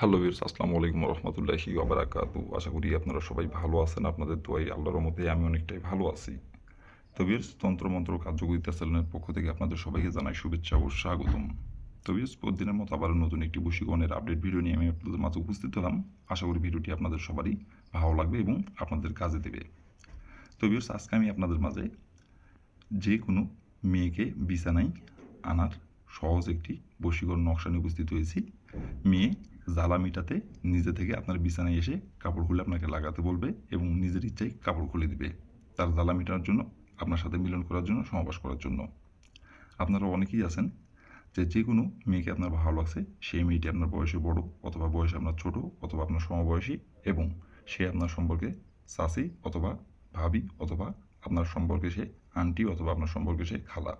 Hello বিরস আসসালামু আলাইকুম রহমতুল্লাহি ওবরাকাতু আশা করি আপনারা সবাই ভালো আছেন, আপনাদের দোয়াই আল্লাহর মতে আমি অনেকটাই ভালো আছি। তো তন্ত্রমন্ত্র কার্যকরিতা চ্যানেলের পক্ষ থেকে আপনাদের সবাইকে জানাই শুভেচ্ছা ও স্বাগতম। তো বিরস প্রতিদিনের মতো আবার নতুন একটি বশীকরণের আপডেট ভিডিও নিয়ে আমি আপনাদের মাঝে উপস্থিত হলাম। আশা করি ভিডিওটি আপনাদের সবারই ভালো লাগবে এবং আপনাদের কাজে দেবে। তো আজকে আমি আপনাদের মাঝে যে কোনো মেয়েকে বিছানায় আনার সহজ একটি বশীকরণ নকশা নিয়ে উপস্থিত হয়েছি। মেয়ে জ্বালা মিটাতে নিজে থেকে আপনার বিছানায় এসে কাপড় খুলে আপনাকে লাগাতে বলবে এবং নিজের ইচ্ছায় কাপড় খুলে দিবে। তার জ্বালা মেটানোর জন্য, আপনার সাথে মিলন করার জন্য সমাবাস করার জন্য। আপনারা অনেকেই আছেন যে যে কোনো মেয়েকে আপনার ভালো লাগছে, সেই মেয়েটি আপনার বয়সে বড় অথবা বয়সে আপনার ছোট অথবা আপনার সমবয়সী এবং সে আপনার সম্পর্কে চাষি অথবা ভাবি অথবা আপনার সম্পর্কে সে আন্টি অথবা আপনার সম্পর্কে সে খালা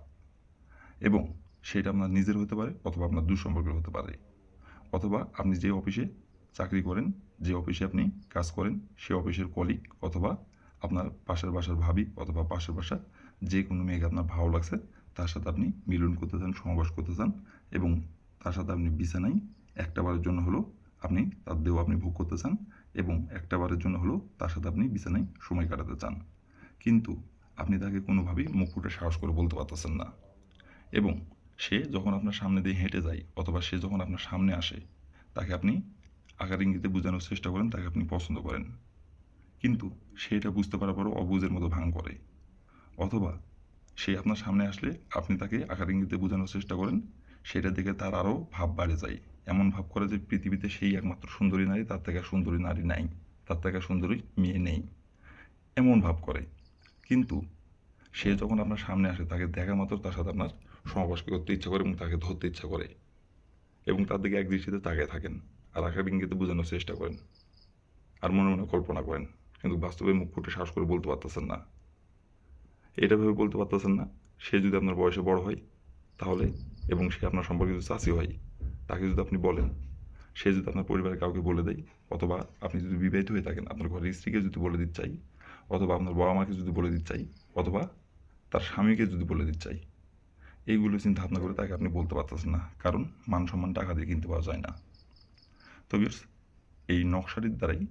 এবং সেটা আপনার নিজের হতে পারে অথবা আপনার দুঃসম্পর্কের হতে পারে। অথবা আপনি যে অফিসে চাকরি করেন, যে অফিসে আপনি কাজ করেন, সে অফিসের কলিগ অথবা আপনার পাশের বাসার ভাবি অথবা পাশের বাসার যে কোনো মেয়েকে আপনার ভালো লাগছে, তার সাথে আপনি মিলন করতে চান সমাবাস করতে চান এবং তার সাথে আপনি বিছানায় একটা বারের জন্য হলো আপনি তার দেহ আপনি ভোগ করতে চান এবং একটা বারের জন্য হলো তার সাথে আপনি বিছানায় সময় কাটাতে চান। কিন্তু আপনি তাকে কোনোভাবেই মুখ ফুটে সাহস করে বলতে পারতেছেন না। এবং সে যখন আপনার সামনে দিয়ে হেঁটে যায় অথবা সে যখন আপনার সামনে আসে, তাকে আপনি আকার ইঙ্গিতে বোঝানোর চেষ্টা করেন, তাকে আপনি পছন্দ করেন। কিন্তু সে এটা বুঝতে পারার পরও অবুঝের মতো ভাঙ করে। অথবা সে আপনার সামনে আসলে আপনি তাকে আকার ইঙ্গিতে বোঝানোর চেষ্টা করেন, সেটা দেখে তার আরও ভাব বাড়ে যায়। এমন ভাব করে যে পৃথিবীতে সেই একমাত্র সুন্দরী নারী, তার থেকে সুন্দরী নারী নাই, তার থেকে সুন্দরী মেয়ে নেই। এমন ভাব করে। কিন্তু সে যখন আপনার সামনে আসে, তাকে দেখা মাত্র তার সাথে আপনার সমাবেশ করতে ইচ্ছা করে এবং তাকে ধরতে ইচ্ছা করে এবং তার দিকে এক দৃষ্টিতে তাকিয়ে থাকেন আর আকার ইঙ্গিতে বোঝানোর চেষ্টা করেন আর মনে মনে কল্পনা করেন, কিন্তু বাস্তবে মুখ ফুটে শ্বাস করে বলতে পারতেছেন না। এটা ভেবে বলতে পারতেছেন না, সে যদি আপনার বয়সে বড় হয় তাহলে এবং সে আপনার সম্পর্কে যদি চাষি হয় তাকে যদি আপনি বলেন, সে যদি আপনার পরিবারের কাউকে বলে দেয় অথবা আপনি যদি বিবাহিত হয়ে থাকেন, আপনার ঘরের স্ত্রীকে যদি বলে দিতে চাই অথবা আপনার বাবা মাকে যদি বলে দিতে চাই অথবা তার স্বামীকে যদি বলে দিতে চাই এইগুলো চিন্তা ভাবনা করে তাকে আপনি বলতে পারতেছেন না। কারণ মান সম্মান টাকা দিয়ে কিনতে পাওয়া যায় না। তো বিয়ার্স এই নকশাটির দ্বারাই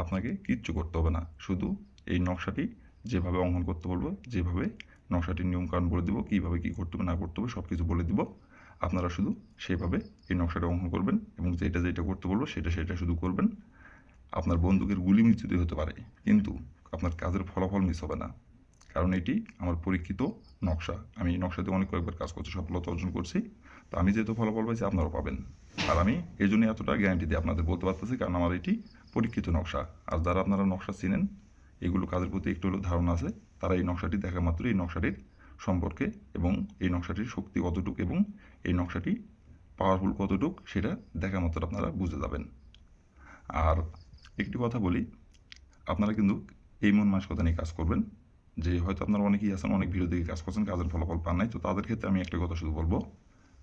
আপনাকে কিচ্ছু করতে হবে না। শুধু এই নকশাটি যেভাবে অঙ্কন করতে বলব, যেভাবে নকশাটির নিয়মকানুন বলে দিব, কীভাবে কী করতে হবে, না করতে হবে সব কিছু বলে দিব। আপনারা শুধু সেইভাবে এই নকশাটা অঙ্কন করবেন এবং যেটা যেটা করতে বলব, সেটা সেটা শুধু করবেন। আপনার বন্দুকের গুলি মিস যদি হতে পারে, কিন্তু আপনার কাজের ফলাফল মিস হবে না। কারণ এটি আমার পরীক্ষিত নকশা। আমি এই নকশাতে অনেক কয়েকবার কাজ করছি, সফলতা অর্জন করছি। তো আমি যেহেতু ফলাফল পাইছি আপনারাও পাবেন। আর আমি এই জন্য এতটা গ্যারান্টি দিয়ে আপনাদের বলতে পারতেছি, কারণ আমার এটি পরীক্ষিত নকশা। আর যারা আপনারা নকশা চিনেন, এগুলো কাজের প্রতি একটু হলেও ধারণা আছে, তারা এই নকশাটি দেখা মাত্র এই নকশাটির সম্পর্কে এবং এই নকশাটির শক্তি কতটুক এবং এই নকশাটি পাওয়ারফুল কতটুক সেটা দেখা মাত্র আপনারা বুঝে যাবেন। আর একটি কথা বলি, আপনারা কিন্তু এই মন মানসিকতা নিয়ে কাজ করবেন। যে হয়তো আপনারা অনেকেই আছেন, অনেক ভিডিও দেখে কাজ করছেন, কাজের ফলাফল পান নাই, তো তাদের ক্ষেত্রে আমি একটা কথা শুধু বলব।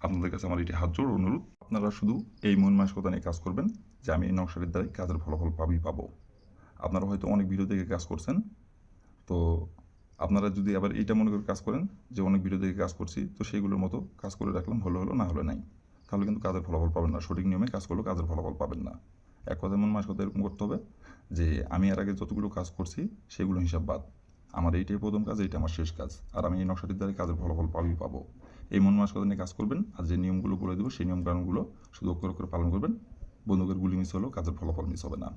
আপনাদের কাছে আমার এটি হাত জোর অনুরোধ। আপনারা শুধু এই মন মানসিকতা নিয়ে কাজ করবেন, যে আমি এই নকশাটির দ্বারাই কাজের ফলাফল পাবই পাবো। আপনারা হয়তো অনেক ভিডিও দেখে কাজ করছেন, তো আপনারা যদি আবার এইটা মনে করে কাজ করেন, যে অনেক ভিডিও দেখে কাজ করছি, তো সেইগুলোর মতো কাজ করে রাখলাম, হলো হলো, না হলে নাই। তাহলে কিন্তু কাজের ফলাফল পাবেন না। সঠিক নিয়মে কাজ করলেও কাজের ফলাফল পাবেন না। এক কথা মন মানসিকতা এরকম করতে হবে, যে আমি এর আগে যতগুলো কাজ করছি, সেগুলো হিসাব বাদ। আমার এইটাই প্রথম কাজ, এইটা আমার শেষ কাজ। আর আমি এই নকশাটির দ্বারা কাজের ফলাফল পাবই, পাবো। এই মন মানসিকতা নিয়ে কাজ করবেন, আর যে নিয়মগুলো বলে দেবো, সেই নিয়ম কারণগুলো শুধু অক্ষর করে পালন করবেন। বন্দুকের গুলি মিস হলেও কাজের ফলাফল মিস হবে না।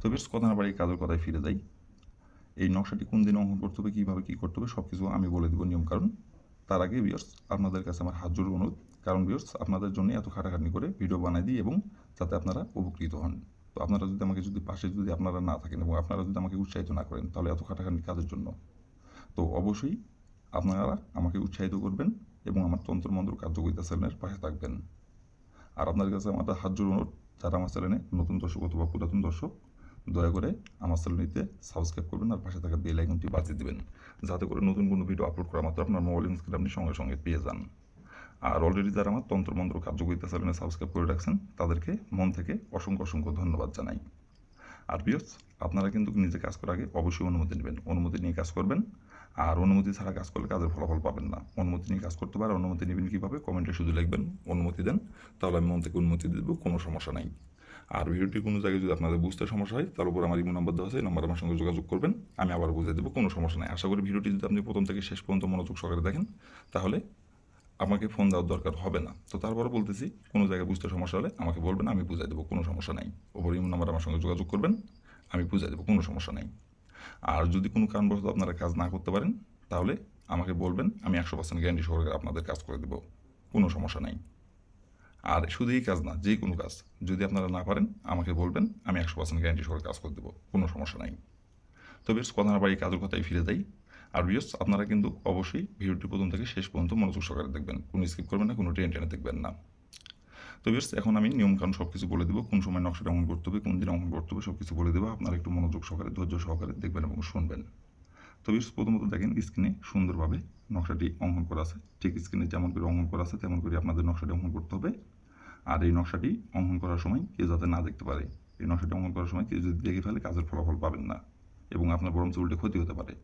তো বেশ, কথা না বাড়ি কাজের কথায় ফিরে যাই। এই নকশাটি কোন দিন অঙ্কন করতে হবে, কীভাবে কী করতে হবে সব কিছু আমি বলে দেবো নিয়ম কারণ তার আগে বিয়ার্স আপনাদের কাছে আমার হাত জোর অনুরোধ। কারণ বিয়ার্স আপনাদের জন্য এত খাটাখাটনি করে ভিডিও বানাই দিই এবং যাতে আপনারা উপকৃত হন। তো আপনারা যদি আমাকে যদি পাশে যদি আপনারা না থাকেন এবং আপনারা যদি আমাকে উৎসাহিত না করেন, তাহলে এত খাটাখাটনি কাজের জন্য। তো অবশ্যই আপনারা আমাকে উৎসাহিত করবেন এবং আমার তন্ত্রমন্ত্র কার্যকরিতা চ্যানেলের পাশে থাকবেন। আর আপনাদের কাছে আমার হাত জোর অনুরোধ যারা আমার চ্যানেলে নতুন দর্শক অথবা পুরাতন দর্শক, দয়া করে আমার চ্যানেলটিতে সাবস্ক্রাইব করবেন আর পাশে থাকা বেল আইকনটি বাজিয়ে দেবেন, যাতে করে নতুন কোনো ভিডিও আপলোড করা মাত্র আপনার মোবাইল স্ক্রিনে আপনি সঙ্গে সঙ্গে পেয়ে যান। আর অলরেডি যারা আমার তন্ত্রমন্ত্র কার্যকরিতা চ্যানেলে সাবস্ক্রাইব করে রাখছেন, তাদেরকে মন থেকে অসংখ্য অসংখ্য ধন্যবাদ জানাই। আর বিয়স আপনারা কিন্তু নিজে কাজ করার আগে অবশ্যই অনুমতি নেবেন। অনুমতি নিয়ে কাজ করবেন, আর অনুমতি ছাড়া কাজ করলে কাজের ফলাফল পাবেন না। অনুমতি নিয়ে কাজ করতে পারে, অনুমতি নেবেন কীভাবে? কমেন্টে শুধু লিখবেন, অনুমতি দেন, তাহলে আমি মন থেকে অনুমতি দেবো, কোনো সমস্যা নাই। আর ভিডিওটি কোনো জায়গায় যদি আপনাদের বুঝতে সমস্যা হয়, তার উপর আমার ইমো নাম্বার দেওয়া আছে, এই নাম্বার আমার সঙ্গে যোগাযোগ করবেন, আমি আবার বুঝিয়ে দেবো, কোনো সমস্যা নেই। আশা করি ভিডিওটি যদি আপনি প্রথম থেকে শেষ পর্যন্ত মনোযোগ সহকারে দেখেন, তাহলে আমাকে ফোন দেওয়ার দরকার হবে না। তো তারপরে বলতেছি, কোনো জায়গায় বুঝতে সমস্যা হলে আমাকে বলবেন, আমি বুঝাই দেবো, কোনো সমস্যা নাই। ওপর ইমো নাম্বার আমার সঙ্গে যোগাযোগ করবেন, আমি বুঝাই দেবো, কোনো সমস্যা নেই। আর যদি কোনো কারণবশত আপনারা কাজ না করতে পারেন, তাহলে আমাকে বলবেন, আমি একশো পার্সেন্ট গ্যারান্টি সহকারে আপনাদের কাজ করে দেবো। কোনো সমস্যা নেই। আর শুধু এই কাজ না, যে কোনো কাজ, যদি আপনারা না পারেন, আমাকে বলবেন, আমি একশো পার্সেন্ট গ্যারান্টি সহকারে কাজ করে দেবো, কোনো সমস্যা নাই। তো বেশ, কথা না বাড়ি কাজের কথাই ফিরে যাই। আর বিয়স আপনারা কিন্তু অবশ্যই ভিডিওটি প্রথম থেকে শেষ পর্যন্ত মনোযোগ সহকারে দেখবেন। কোনো স্কিপ করবেন না, কোনো ট্রেন টেনে দেখবেন না। তো বেশ এখন আমি নিয়মকানুন সব কিছু বলে দেবো। কোন সময় নকশাটা অঙ্কন করতে হবে, কোন দিন অঙ্কন করতে হবে সব কিছু বলে দেবো। আপনারা একটু মনোযোগ সহকারে, ধৈর্য সহকারে দেখবেন এবং শুনবেন। তো বেশ প্রথমত দেখেন স্ক্রিনে সুন্দরভাবে নকশাটি অঙ্কন করা আছে। ঠিক স্ক্রিনে যেমন করে অঙ্কন করা আছে, তেমন করে আপনাদের নকশাটি অঙ্কন করতে হবে। আর এই নকশাটি অঙ্কন করার সময় কেউ যাতে না দেখতে পারে। এই নকশাটি অঙ্কন করার সময় কেউ যদি দেখে ফেলে, কাজের ফলাফল পাবেন না। এবং আপনার বরঞ্চ উল্টে ক্ষতি হতে পারে।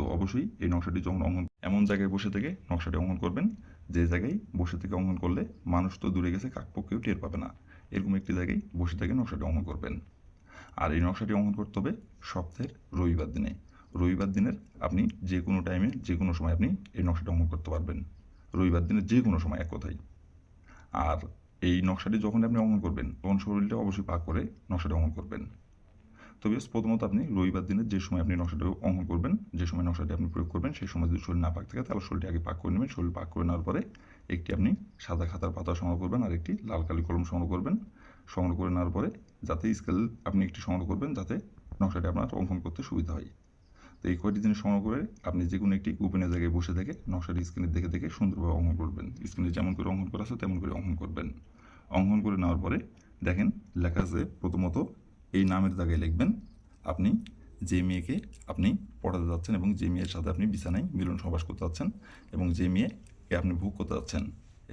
তো অবশ্যই এই নকশাটি যখন অঙ্কন এমন জায়গায় বসে থেকে নকশাটি অঙ্কন করবেন, যে জায়গায় বসে থেকে অঙ্কন করলে মানুষ তো দূরে গেছে কাকপক্ষেও টের পাবে না। এরকম একটি জায়গায় বসে থেকে নকশাটি অঙ্কন করবেন। আর এই নকশাটি অঙ্কন করতে হবে সপ্তাহের রবিবার দিনে। রবিবার দিনের আপনি যে কোনো টাইমে যে কোনো সময় আপনি এই নকশাটি অঙ্কন করতে পারবেন। রবিবার দিনের যে কোনো সময় এক কথাই আর এই নকশাটি যখন আপনি অঙ্কন করবেন, তখন শরীরটা অবশ্যই পাক করে নকশাটি অঙ্কন করবেন। তবে প্রথমত আপনি রবিবার দিনের যে সময় আপনি নকশাটা অঙ্কন করবেন, যে সময় নকশাটি আপনি প্রয়োগ করবেন, সেই সময় যদি শরীর না পাক থাকে, তাহলে শরীরটি আগে পাক করে নেবেন। শরীর পাক করে নেওয়ার পরে একটি আপনি সাদা খাতার পাতা সংগ্রহ করবেন আর একটি লাল কালি কলম সংগ্রহ করবেন। সংগ্রহ করে নেওয়ার পরে যাতে স্কেল আপনি একটি সংগ্রহ করবেন, যাতে নকশাটি আপনার অঙ্কন করতে সুবিধা হয়। তো এই কয়টি জিনিস সংগ্রহ করে আপনি যে কোনো একটি ওপেনের জায়গায় বসে থেকে নকশাটি স্ক্রিনে দেখে দেখে সুন্দরভাবে অঙ্কন করবেন। স্ক্রিনে যেমন করে অঙ্কন করা আছে, তেমন করে অঙ্কন করবেন। অঙ্কন করে নেওয়ার পরে দেখেন লেখা আছে প্রথমত এই নামের জায়গায় লিখবেন, আপনি যে মেয়েকে আপনি পড়াতে যাচ্ছেন এবং যে মেয়ের সাথে আপনি বিছানায় মিলন সবাস করতে যাচ্ছেন এবং যে মেয়েকে আপনি ভোগ করতে যাচ্ছেন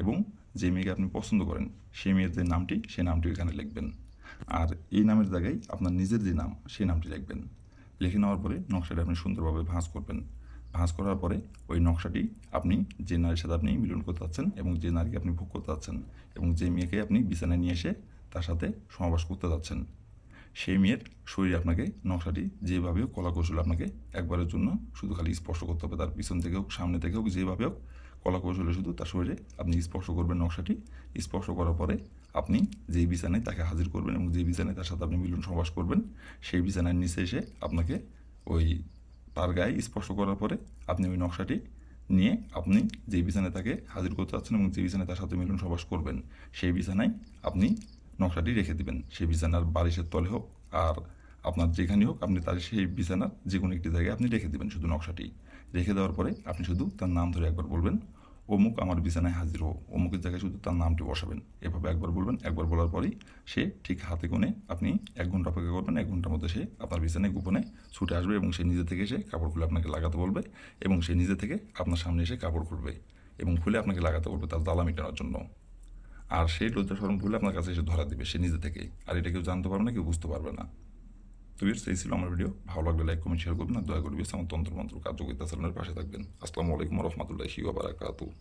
এবং যে মেয়েকে আপনি পছন্দ করেন, সেই মেয়ের যে নামটি, সেই নামটি এখানে লিখবেন। আর এই নামের জায়গায় আপনার নিজের যে নাম, সেই নামটি লিখবেন। লিখে নেওয়ার পরে নকশাটি আপনি সুন্দরভাবে ভাঁজ করবেন। ভাঁজ করার পরে ওই নকশাটি আপনি যে নারীর সাথে আপনি মিলন করতে যাচ্ছেন এবং যে নারীকে আপনি ভোগ করতে যাচ্ছেন এবং যে মেয়েকে আপনি বিছানায় নিয়ে এসে তার সাথে সমাবাস করতে যাচ্ছেন। সেই মেয়ের শরীরে আপনাকে নকশাটি যেভাবে হোক, কলা কৌশল আপনাকে একবারের জন্য শুধু খালি স্পর্শ করতে হবে। তার পিছন থেকে হোক, সামনে থেকে হোক, যেভাবে হোক, কলা কৌশলে শুধু তার শরীরে আপনি স্পর্শ করবেন নকশাটি। স্পর্শ করার পরে আপনি যেই বিছানায় তাকে হাজির করবেন এবং যেই বিছানায় তার সাথে আপনি মিলন সমাবাস করবেন, সেই বিছানার নিচে এসে আপনাকে ওই তার গায়ে স্পর্শ করার পরে আপনি ওই নকশাটি নিয়ে আপনি যে বিছানায় তাকে হাজির করতে চাচ্ছেন এবং যে বিছানায় তার সাথে মিলন সবাস করবেন, সেই বিছানায় আপনি নকশাটি রেখে দিবেন। সেই বিছানার বালিশের তলে হোক আর আপনার যেখানে হোক, আপনি তার সেই বিছানার যে কোনো একটি জায়গায় আপনি রেখে দেবেন শুধু নকশাটি। রেখে দেওয়ার পরে আপনি শুধু তার নাম ধরে একবার বলবেন, অমুক আমার বিছানায় হাজির হো অমুকের জায়গায় শুধু তার নামটি বসাবেন। এভাবে একবার বলবেন, একবার বলার পরেই সে ঠিক হাতে কোণে আপনি এক ঘণ্টা অপেক্ষা করবেন, এক ঘণ্টার মধ্যে সে আপনার বিছানায় গোপনে ছুটে আসবে এবং সে নিজে থেকে এসে কাপড় খুলে আপনাকে লাগাতে বলবে এবং সে নিজে থেকে আপনার সামনে এসে কাপড় খুলবে এবং খুলে আপনাকে লাগাতে বলবে তার জ্বালা মেটানোর জন্য। আর সেই লজ্জা শরমগুলো আপনার কাছে এসে ধরা দিবে সে নিজে থেকেই। আর এটা কেউ জানতে পারবে না কেউ বুঝতে পারবে না। তো বিয়ার্স, এই ছিল আমার ভিডিও। ভালো লাগলে লাইক কমেন্ট শেয়ার করবেন আর দয়া করবি আমার তন্ত্রমন্ত্র কার্যকরিতা চ্যানেলের পাশে থাকবেন। আসসালামু আলাইকুম রহমতুল্লাহি ওয়া বারাকাতুহু।